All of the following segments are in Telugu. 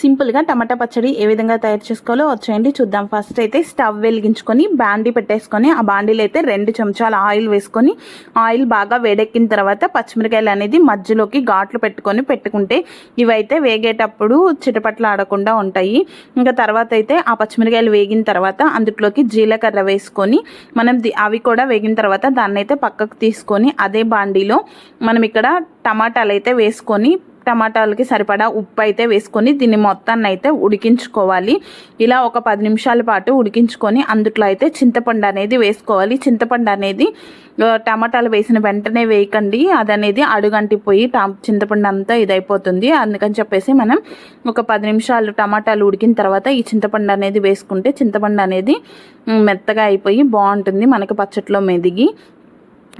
సింపుల్గా టమాటా పచ్చడి ఏ విధంగా తయారు చేసుకోవాలో వచ్చేయండి. చూద్దాం. ఫస్ట్ అయితే స్టవ్ వెలిగించుకొని బాండీ పెట్టేసుకొని ఆ బాండీలో అయితే రెండు చెంచాల ఆయిల్ వేసుకొని ఆయిల్ బాగా వేడెక్కిన తర్వాత పచ్చిమిరకాయలు అనేది మధ్యలోకి ఘాట్లు పెట్టుకొని పెట్టుకుంటే ఇవైతే వేగేటప్పుడు చిటపట్లు ఆడకుండా ఉంటాయి. ఇంకా తర్వాత అయితే ఆ పచ్చిమిరకాయలు వేగిన తర్వాత అందులోకి జీలకర్ర వేసుకొని మనం అవి కూడా వేగిన తర్వాత దాన్ని అయితే పక్కకు తీసుకొని అదే బాండీలో మనం ఇక్కడ టమాటాలు అయితే వేసుకొని టమాటాలకి సరిపడా ఉప్పు అయితే వేసుకొని దీన్ని మొత్తాన్ని అయితే ఉడికించుకోవాలి. ఇలా ఒక పది నిమిషాల పాటు ఉడికించుకొని అందుట్లో అయితే చింతపండు అనేది వేసుకోవాలి. చింతపండు అనేది టమాటాలు వేసిన వెంటనే వేయకండి. అది అనేది అడుగంటిపోయి టా చింతపండు అంతా ఇదైపోతుంది. అందుకని చెప్పేసి మనం ఒక పది నిమిషాలు టమాటాలు ఉడికిన తర్వాత ఈ చింతపండు అనేది వేసుకుంటే చింతపండు అనేది మెత్తగా అయిపోయి బాగుంటుంది. మనకి పచ్చట్లో మెదిగి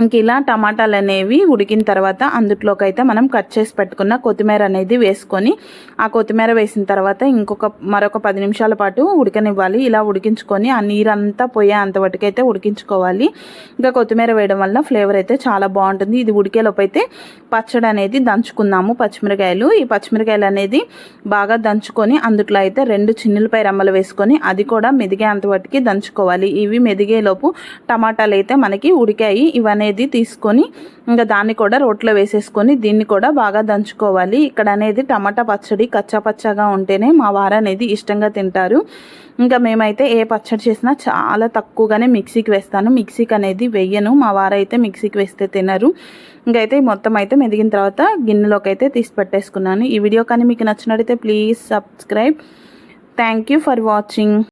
ఇంక ఇలా టమాటాలు అనేవి ఉడికిన తర్వాత అందులోకి అయితే మనం కట్ చేసి పెట్టుకున్న కొత్తిమీర అనేది వేసుకొని ఆ కొత్తిమీర వేసిన తర్వాత ఇంకొక మరొక పది నిమిషాల పాటు ఉడకనివ్వాలి. ఇలా ఉడికించుకొని ఆ నీరంతా పోయే అంతవరకు ఉడికించుకోవాలి. ఇంకా కొత్తిమీర వేయడం వల్ల ఫ్లేవర్ అయితే చాలా బాగుంటుంది. ఇది ఉడికేలోపు అయితే పచ్చడి అనేది దంచుకుందాము. పచ్చిమిరకాయలు. ఈ పచ్చిమిరకాయలు అనేది బాగా దంచుకొని అందుట్లో అయితే రెండు చిన్నులపై రమ్మలు వేసుకొని అది కూడా మెదిగే అంతవరకు దంచుకోవాలి. ఇవి మెదిగేలోపు టమాటాలు అయితే మనకి ఉడికాయి. ఇవన్నీ అనేది తీసుకొని ఇంకా దాన్ని కూడా రోట్లో వేసేసుకొని దీన్ని కూడా బాగా దంచుకోవాలి. ఇక్కడ అనేది టమాటా పచ్చడి కచ్చా పచ్చగా ఉంటేనే మా వారు అనేది ఇష్టంగా తింటారు. ఇంకా మేమైతే ఏ పచ్చడి చేసినా చాలా తక్కువగానే మిక్సీకి వేస్తాను. మిక్సీకి అనేది వెయ్యను మా వారైతే మిక్సీకి వేస్తే తినరు. ఇంకైతే మొత్తం అయితే మెదిగిన తర్వాత గిన్నెలోకి అయితే తీసి పెట్టేసుకున్నాను. ఈ వీడియో కానీ మీకు నచ్చినట్టయితే please subscribe. Thank you for watching.